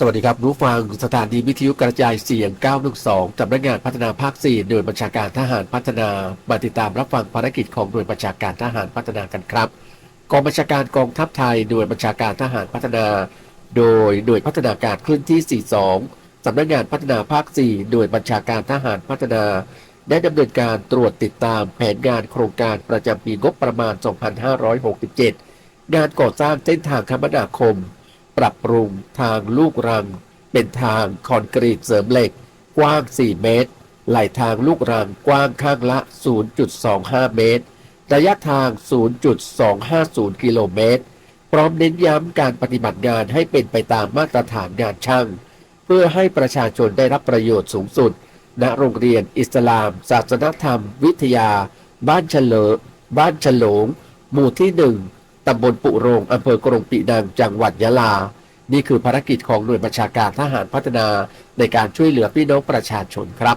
สวัสดีครับ รู้ฟังสถานีวิทยุกระจายเสียง 912จำนักงานพัฒนาภาค4โดยบัญชาการทหารพัฒนา มาติดตามรับฟังภารกิจของหน่วยบัญชาการทหารพัฒนากันครับ กองบัญชาการกองทัพไทยโดยบัญชาการทหารพัฒนา โดยหน่วยพัฒนาการเคลื่อนที่ 42 สำนักงานพัฒนาภาค4โดยบัญชาการทหารพัฒนา ได้ดำเนินการตรวจติดตามแผนงานโครงการประจำปีงบประมาณ 2567 งานก่อสร้างเส้นทางคมนาคม ปรับปรุงทางลูกรัง เป็นทางคอนกรีตเสริมเหล็ก กว้าง 4 เมตร ไหลทางลูกรังกว้างข้างละ 0.25 เมตร ระยะทาง 0.250 กิโลเมตร พร้อมเน้นย้ำการปฏิบัติงานให้เป็นไปตามมาตรฐานงานช่าง เพื่อให้ประชาชนได้รับประโยชน์สูงสุด ณ โรงเรียนอิสลาม ศาสนธรรม วิทยา บ้านเฉลอบ้านฉลง หมู่ที่หนึ่ง ตำบลปุโรงอำเภอกรงปีนังจังหวัดยะลา นี่คือภารกิจของหน่วยบัญชาการทหารพัฒนาในการช่วยเหลือพี่น้องประชาชนครับ